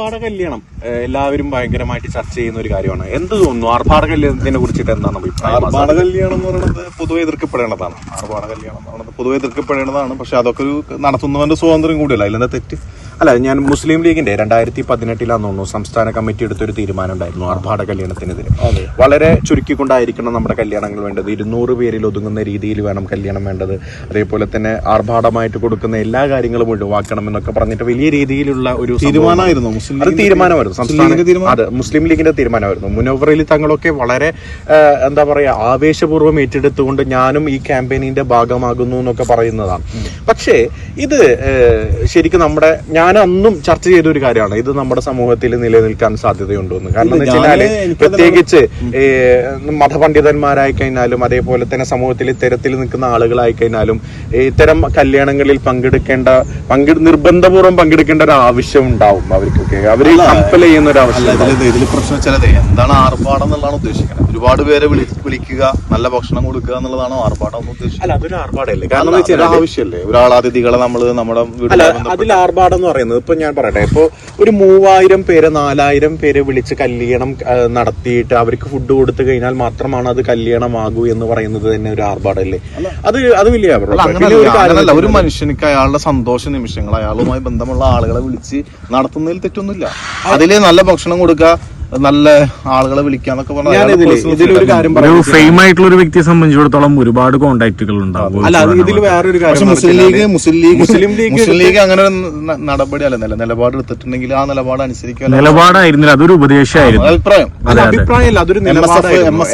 ആർഭാട കല്യാണം എല്ലാവരും ഭയങ്കരമായിട്ട് ചർച്ച ചെയ്യുന്ന ഒരു കാര്യമാണ്. എന്ത് തോന്നുന്നു? ആർഭാട കല്യാണത്തിനെ കുറിച്ചിട്ട് എന്താണ് ആർഭാട കല്യാണം എന്ന് പറയുന്നത് പൊതുവെ എതിർക്കപ്പെടേണ്ടതാണ്. ആർഭാട കല്യാണം എന്ന് പറയുന്നത് പൊതുവെ എതിർക്കപ്പെടേണ്ടതാണ്. പക്ഷെ അതൊക്കെ ഒരു നടത്തുന്നവന്റെ സ്വാതന്ത്ര്യം കൂടിയല്ല. അതിലെന്താ തെറ്റ്? അല്ല ഞാൻ മുസ്ലിം ലീഗിന്റെ രണ്ടായിരത്തി പതിനെട്ടിലാന്ന് തോന്നുന്നു സംസ്ഥാന കമ്മിറ്റി എടുത്തൊരു തീരുമാനം ഉണ്ടായിരുന്നു ആർഭാട കല്യാണത്തിനെതിരെ. വളരെ ചുരുക്കിക്കൊണ്ടായിരിക്കണം നമ്മുടെ കല്യാണങ്ങൾ വേണ്ടത്. ഇരുന്നൂറ് പേരിൽ ഒതുങ്ങുന്ന രീതിയിൽ വേണം കല്യാണം വേണ്ടത്. അതേപോലെ തന്നെ ആർഭാടമായിട്ട് കൊടുക്കുന്ന എല്ലാ കാര്യങ്ങളും ഒഴിവാക്കണം എന്നൊക്കെ പറഞ്ഞിട്ട് വലിയ രീതിയിലുള്ള ഒരു തീരുമാനമായിരുന്നു. അത് തീരുമാനമായിരുന്നു. സംസ്ഥാന? അതെ മുസ്ലിം ലീഗിന്റെ തീരുമാനമായിരുന്നു. മുനവറയിൽ തങ്ങളൊക്കെ വളരെ എന്താ പറയാ ആവേശപൂർവം ഏറ്റെടുത്തുകൊണ്ട് ഞാനും ഈ ക്യാമ്പയിനിന്റെ ഭാഗമാകുന്നു എന്നൊക്കെ പറയുന്നതാണ്. പക്ഷേ ഇത് ശരിക്കും നമ്മുടെ ഞാൻ അന്നും ചർച്ച ചെയ്ത ഒരു കാര്യമാണ്. ഇത് നമ്മുടെ സമൂഹത്തിൽ നിലനിൽക്കാൻ സാധ്യതയുണ്ടോ എന്ന് കാരണം എന്ന് വെച്ചാൽ പ്രത്യേകിച്ച് മതപണ്ഡിതന്മാരായി കഴിഞ്ഞാലും അതേപോലെ തന്നെ സമൂഹത്തിൽ ഇത്തരത്തിൽ നിൽക്കുന്ന ആളുകളായി കഴിഞ്ഞാലും ഇത്തരം കല്യാണങ്ങളിൽ പങ്കെടുക്കേണ്ട പങ്കെ നിർബന്ധപൂർവം പങ്കെടുക്കേണ്ട ഒരു ആവശ്യം ഉണ്ടാവും അവർക്കൊക്കെ. അവർ കപ്പൽ ചെയ്യുന്ന ഒരു ആവശ്യം ഇതിൽ പ്രശ്നം വെച്ചാൽ എന്താണ് ആർഭാടം എന്നുള്ളതാണ് ഉദ്ദേശിക്കുന്നത്. ഒരുപാട് പേരെ വിളി വിളിക്കുക നല്ല ഭക്ഷണം കൊടുക്കുക എന്നുള്ളതാണോ ആർഭാടം ഉദ്ദേശിക്കുന്നത്. അല്ല അതൊരു ആർഭാടല്ലേ കാരണം ആവശ്യമല്ലേ ഒരാൾ അതിഥികളെ നമ്മൾ നമ്മുടെ അതിൽ ആർഭാടം എന്ന് പറയുന്നത് ഇപ്പൊ ഞാൻ പറയട്ടെ ഇപ്പൊ ഒരു മൂവായിരം പേര് നാലായിരം പേര് വിളിച്ച് കല്യാണം നടത്തിയിട്ട് അവർക്ക് ഫുഡ് കൊടുത്തു കഴിഞ്ഞാൽ മാത്രമാണ് അത് കല്യാണമാകൂ എന്ന് പറയുന്നത് തന്നെ ഒരു ആർഭാടല്ലേ? അത് അത് വലിയ. അങ്ങനല്ല. ഒരു മനുഷ്യനിക്ക് അയാളുടെ സന്തോഷ നിമിഷങ്ങൾ അയാളുമായി ബന്ധമുള്ള ആളുകളെ വിളിച്ച് നടത്തുന്നതിൽ തെറ്റൊന്നുമില്ല. അതിലെ നല്ല ഭക്ഷണം കൊടുക്കുക നല്ല ആളുകളെ വിളിക്കാന്നൊക്കെ പറയാം ഫെയിം ആയിട്ടുള്ള ഒരു വ്യക്തിയെ സംബന്ധിച്ചിടത്തോളം ഒരുപാട് കോണ്ടാക്റ്റുകൾ ഉണ്ടാവും. അല്ല ഇതിൽ വേറൊരു കാര്യം മുസ്ലിം ലീഗ് മുസ്ലിം ലീഗ് മുസ്ലിം ലീഗ് മുസ്ലിം ലീഗ് അങ്ങനെ ഒരു നടപടി അല്ല നില നിലപാട് എടുത്തിട്ടുണ്ടെങ്കിൽ ആ നിലപാട് അനുസരിക്കാൻ നിലപാടായിരുന്നില്ല അതൊരു ഉപദേശമായിരുന്നു. അഭിപ്രായം. അത് അഭിപ്രായമല്ല അതൊരു നിലപാടായിരുന്നു.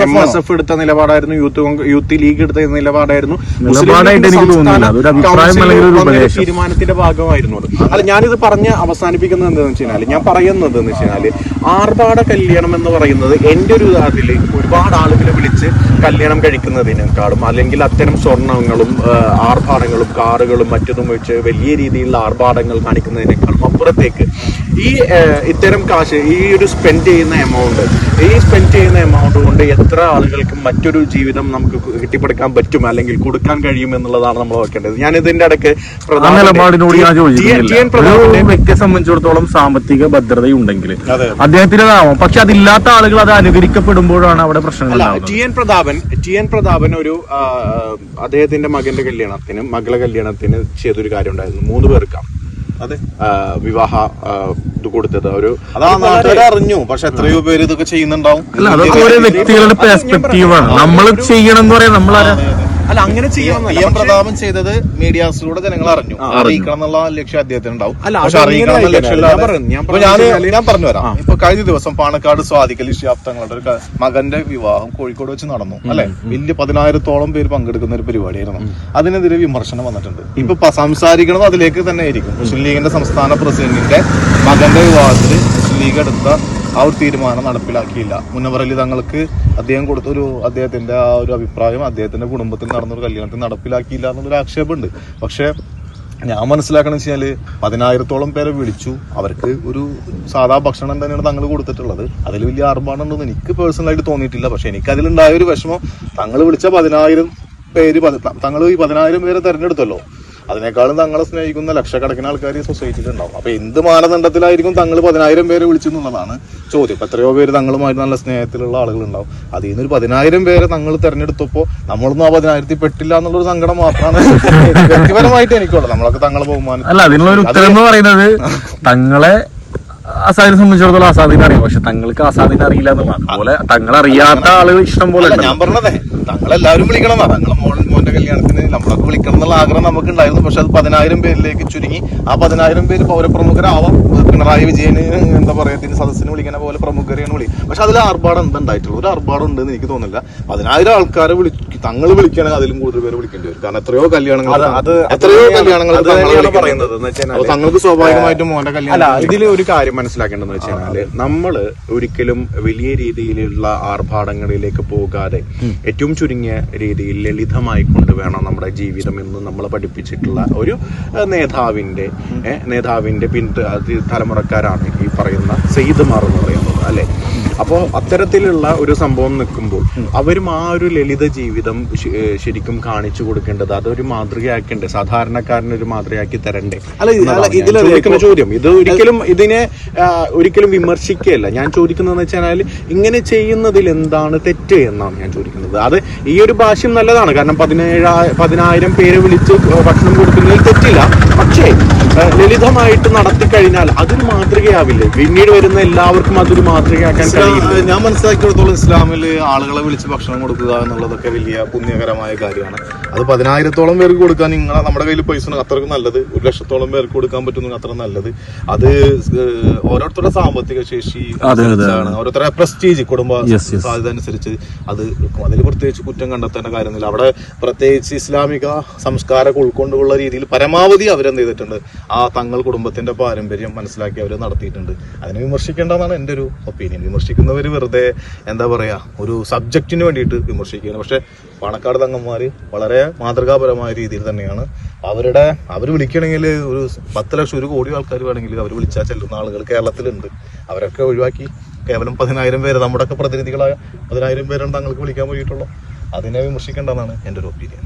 എടുത്ത നിലപാടായിരുന്നു യൂത്ത് യൂത്ത് ലീഗ് എടുത്ത നിലപാടായിരുന്നു. നിലപാടായിട്ട് എനിക്ക് തോന്നുന്നില്ല. അതൊരു അഭിപ്രായം അല്ലെങ്കിൽ ഒരു ഉപദേശം. തീരുമാനത്തിന്റെ ഭാഗമായിരുന്നു അത്. അല്ല ഞാനിത് പറഞ്ഞ് അവസാനിപ്പിക്കുന്നത് എന്താണെന്ന് വെച്ച് കഴിഞ്ഞാൽ ഞാൻ പറയുന്നത് എന്ന് വെച്ച് കഴിഞ്ഞാൽ ആർഭാട കല്യാണം എന്ന് പറയുന്നത് എന്റെ ഒരു അതിൽ ഒരുപാട് ആളുകളെ വിളിച്ച് കല്യാണം കഴിക്കുന്നതിനേക്കാളും അല്ലെങ്കിൽ അത്തരം സ്വർണങ്ങളും ആർഭാടങ്ങളും കാറുകളും മറ്റതും വെച്ച് വലിയ രീതിയിലുള്ള ആർഭാടങ്ങൾ കാണിക്കുന്നതിനേക്കാളും അപ്പുറത്തേക്ക് ഈ ഇത്തരം കാശ് ഈ ഒരു സ്പെൻഡ് ചെയ്യുന്ന എമൗണ്ട് ഈ സ്പെൻഡ് ചെയ്യുന്ന എമൗണ്ട് കൊണ്ട് എത്ര ആളുകൾക്ക് മറ്റൊരു ജീവിതം നമുക്ക് കെട്ടിപ്പടുക്കാൻ പറ്റും അല്ലെങ്കിൽ കൊടുക്കാൻ കഴിയും എന്നുള്ളതാണ് നമ്മൾ നോക്കേണ്ടത്. ഞാൻ ഇതിന്റെ ഇടയ്ക്ക് വ്യക്തിയെ സംബന്ധിച്ചിടത്തോളം സാമ്പത്തിക ഭദ്രതയുണ്ടെങ്കിൽ അദ്ദേഹത്തിന്റേതാവും പക്ഷെ അതില്ലാത്ത ആളുകൾ അത് അനുകരിക്കപ്പെടുമ്പോഴാണ് അവിടെ പ്രശ്നങ്ങൾ T N Prathapan T N Prathapan ഒരു അദ്ദേഹത്തിന്റെ മകന്റെ കല്യാണത്തിന് മകളെ കല്യാണത്തിന് ചെയ്തൊരു കാര്യം ഉണ്ടായിരുന്നു. മൂന്ന് പേർക്കാണ്. വിവാഹ ഇത് കൊടുത്തത്. ഒരു അതാ നാട്ടുകാർ അറിഞ്ഞു. പക്ഷെ എത്രയോ പേര് ഇതൊക്കെ ചെയ്യുന്നുണ്ടാവും. അല്ല അതൊക്കെ ഓരോ വ്യക്തികളുടെ പെർസ്പെക്റ്റീവാണ് നമ്മൾ ചെയ്യണം എന്ന് പറയാം നമ്മളാരാ? അല്ല അങ്ങനെ ചെയ്യാൻ പ്രതാപം ചെയ്തത് മീഡിയാസിലൂടെ ജനങ്ങൾ അറിഞ്ഞു. അറിയിക്കണം എന്നുള്ള ലക്ഷ്യം അദ്ദേഹത്തിന് ഉണ്ടാവും പക്ഷെ അറിയിക്കണം എന്നുള്ള ലക്ഷ്യം ഞാൻ ഞാൻ പറഞ്ഞു വരാം ഇപ്പൊ കഴിഞ്ഞ ദിവസം പാണക്കാട് സ്വാതിക്കൽ ശാബ്ദങ്ങളുടെ ഒരു മകന്റെ വിവാഹം കോഴിക്കോട് വെച്ച് നടന്നു അല്ലെ? വലിയ പതിനായിരത്തോളം പേര് പങ്കെടുക്കുന്ന ഒരു പരിപാടിയായിരുന്നു. അതിനെതിരെ വിമർശനം വന്നിട്ടുണ്ട്. ഇപ്പൊ സംസാരിക്കണത് അതിലേക്ക് തന്നെ ആയിരിക്കും മുസ്ലിം ലീഗിന്റെ സംസ്ഥാന പ്രസിഡന്റിന്റെ മകന്റെ വിവാഹത്തിൽ മുസ്ലിം ലീഗ് എടുത്ത ആ ഒരു തീരുമാനം നടപ്പിലാക്കിയില്ല. മുനവറലി തങ്ങൾക്ക് അദ്ദേഹം കൊടുത്തൊരു അദ്ദേഹത്തിന്റെ ആ ഒരു അഭിപ്രായം അദ്ദേഹത്തിന്റെ കുടുംബത്തിൽ നടന്നൊരു കല്യാണത്തിൽ നടപ്പിലാക്കിയില്ല എന്നുള്ളൊരു ആക്ഷേപമുണ്ട്. പക്ഷേ ഞാൻ മനസ്സിലാക്കണം വെച്ചാൽ പതിനായിരത്തോളം പേരെ വിളിച്ചു. അവർക്ക് ഒരു സാധാ ഭക്ഷണം തന്നെയാണ് തങ്ങൾ കൊടുത്തിട്ടുള്ളത്. അതിൽ വലിയ ആർഭാടുണ്ടെന്ന് എനിക്ക് പേഴ്സണലായിട്ട് തോന്നിയിട്ടില്ല. പക്ഷെ എനിക്ക് അതിലുണ്ടായ ഒരു വിഷമം തങ്ങൾ വിളിച്ച പതിനായിരം പേര് തങ്ങൾ ഈ പതിനായിരം പേരെ തെരഞ്ഞെടുത്തല്ലോ. അതിനേക്കാളും തങ്ങളെ സ്നേഹിക്കുന്ന ലക്ഷക്കണക്കിന് ആൾക്കാർ ഈ സൊസൈറ്റിയിൽ ഉണ്ടാവും. അപ്പൊ എന്ത് മാനദണ്ഡത്തിലായിരിക്കും തങ്ങൾ പതിനായിരം പേരെ വിളിച്ചു എന്നുള്ളതാണ് ചോദ്യം. അപ്പൊ എത്രയോ പേര് തങ്ങളുമായി നല്ല സ്നേഹത്തിലുള്ള ആളുകൾ ഉണ്ടാവും അതിൽ നിന്നൊരു പതിനായിരം പേരെ തങ്ങൾ തെരഞ്ഞെടുത്തപ്പോ നമ്മളൊന്നും ആ പതിനായിരത്തിൽ പെട്ടില്ല എന്നുള്ളൊരു സങ്കടം മാത്രമാണ് വ്യക്തിപരമായിട്ട് എനിക്കുള്ളത്. നമ്മളൊക്കെ തങ്ങളെ ബഹുമാനം അല്ല അതിനുള്ള ഉത്തരം എന്ന് പറയുന്നത് തങ്ങളെ ആസാദിനെ സംബന്ധിച്ചിടത്തോളം ആസാദിനെ അറിയാം. പക്ഷെ തങ്ങൾക്ക് ആസാദിനെ അറിയില്ല എന്നുള്ളതാണ്. അതുപോലെ തങ്ങളെ അറിയാത്ത ആളുകൾ ഇഷ്ടം പോലെ ഞാൻ പറഞ്ഞതേ തങ്ങളെല്ലാവരും വിളിക്കണം തങ്ങളെ മോൻ മോന്റെ കല്യാണത്തിന് നമ്മളൊക്കെ വിളിക്കണം എന്നുള്ള ആഗ്രഹം നമുക്ക് ഉണ്ടായിരുന്നു പക്ഷെ അത് പതിനായിരം പേരിലേക്ക് ചുരുങ്ങി. ആ പതിനായിരം പേര് പൗരപ്രമുഖരാവാം. പിണറായി വിജയന് എന്താ പറയാ ഇതിന് സദസ്സിന് വിളിക്കണ പോലെ പ്രമുഖരെയാണ് വിളി പക്ഷെ അതിൽ ആർഭാടം എന്താ ഉണ്ടായിട്ടുള്ളൂ ഒരു ആർഭാടം ഉണ്ടെന്ന് എനിക്ക് തോന്നുന്നില്ല. പതിനായിരം ആൾക്കാരെ വിളി തങ്ങൾ വിളിക്കുകയാണെങ്കിൽ അതിലും കൂടുതൽ പേര് വിളിക്കേണ്ടി വരും. കാരണം എത്രയോ കല്യാണങ്ങൾ എത്രയോ കല്യാണങ്ങൾ തങ്ങൾക്ക് സ്വാഭാവികമായിട്ടും മോന്റെ അല്ല കല്യാണം ഇതിൽ ഒരു കാര്യം മനസ്സിലാക്കേണ്ടതെന്ന് വെച്ച് കഴിഞ്ഞാൽ നമ്മൾ ഒരിക്കലും വലിയ രീതിയിലുള്ള ആർഭാടങ്ങളിലേക്ക് പോകാതെ ഏറ്റവും ചുരുങ്ങിയ രീതിയിൽ ലളിതമായി കൊണ്ടുവേണം നമ്മുടെ ജീവിതം എന്ന് നമ്മളെ പഠിപ്പിച്ചിട്ടുള്ള ഒരു നേതാവിന്റെ നേതാവിന്റെ പിൻ തലമുറക്കാരാണ് ഈ പറയുന്ന സെയ്ദുമാർ എന്ന് പറയുന്നത് അല്ലെ? അപ്പോൾ അത്തരത്തിലുള്ള ഒരു സംഭവം നിൽക്കുമ്പോൾ അവരും ആ ഒരു ലളിത ജീവിതം ശരിക്കും കാണിച്ചു കൊടുക്കേണ്ടത് അതൊരു മാതൃകയാക്കേണ്ടത് സാധാരണക്കാരനൊരു മാതൃകയാക്കി തരണ്ടേ ചോദ്യം. ഇത് ഒരിക്കലും ഇതിനെ ഒരിക്കലും വിമർശിക്കുകയല്ല. ഞാൻ ചോദിക്കുന്നതെന്ന് വെച്ചാൽ ഇങ്ങനെ ചെയ്യുന്നതിൽ എന്താണ് തെറ്റ് എന്നാണ് ഞാൻ ചോദിക്കുന്നത്. അത് ഈ ഒരു ഭാഷ്യം നല്ലതാണ്. കാരണം പതിനേഴാ പതിനായിരം പേര് വിളിച്ച് ഭക്ഷണം കൊടുക്കുന്നതിൽ തെറ്റില്ല. പക്ഷേ ലളിതമായിട്ട് നടത്തി കഴിഞ്ഞാൽ അതൊരു മാതൃകയാവില്ലേ. പിന്നീട് വരുന്ന എല്ലാവർക്കും അതൊരു മാതൃകയാക്കാൻ കഴിയില്ല. ഞാൻ മനസ്സിലാക്കിയെടുത്തോളം ഇസ്ലാമിൽ ആളുകളെ വിളിച്ച് ഭക്ഷണം കൊടുക്കുക എന്നുള്ളതൊക്കെ വലിയ പുണ്യകരമായ കാര്യമാണ്. അത് പതിനായിരത്തോളം പേർക്ക് കൊടുക്കാൻ നിങ്ങൾ നമ്മുടെ കയ്യിൽ പൈസ അത്രയ്ക്ക് നല്ലത്. ഒരു ലക്ഷത്തോളം പേർക്ക് കൊടുക്കാൻ പറ്റുന്ന അത്ര നല്ലത്. അത് ഓരോരുത്തരുടെ സാമ്പത്തിക ശേഷി. ഓരോരുത്തരുടെ പ്രസ്റ്റീജ് കുടുംബ. സാധ്യത അനുസരിച്ച് അത് അതിൽ പ്രത്യേകിച്ച് കുറ്റം കണ്ടെത്തേണ്ട കാര്യമൊന്നുമില്ല. അവിടെ പ്രത്യേകിച്ച് ഇസ്ലാമിക സംസ്കാരമൊക്കെ ഉൾക്കൊണ്ടുള്ള രീതിയിൽ പരമാവധി അവരെന്ത് ചെയ്തിട്ടുണ്ട്? ആ തങ്ങൾ കുടുംബത്തിന്റെ പാരമ്പര്യം മനസ്സിലാക്കി അവർ നടത്തിയിട്ടുണ്ട്. അതിനെ വിമർശിക്കേണ്ടതാണ് എന്റെ ഒരു ഒപ്പീനിയൻ. വിമർശിക്കുന്നവർ വെറുതെ എന്താ പറയാ ഒരു സബ്ജക്റ്റിന് വേണ്ടിയിട്ട് വിമർശിക്കുകയാണ്. പക്ഷെ പാണക്കാട് തങ്ങന്മാര് വളരെ മാതൃകാപരമായ രീതിയിൽ തന്നെയാണ്. അവരുടെ അവർ വിളിക്കണമെങ്കിൽ ഒരു പത്ത് ലക്ഷം ഒരു കോടി ആൾക്കാർ വേണമെങ്കിൽ അവർ വിളിച്ചാൽ ചെല്ലുന്ന ആളുകൾ കേരളത്തിലുണ്ട്. അവരൊക്കെ ഒഴിവാക്കി കേവലം പതിനായിരം പേര് നമ്മുടെയൊക്കെ പ്രതിനിധികളായ പതിനായിരം പേരാണ് തങ്ങൾക്ക് വിളിക്കാൻ പോയിട്ടുള്ളൂ. അതിനെ വിമർശിക്കേണ്ടതാണ് എന്റെ ഒരു ഒപ്പീനിയൻ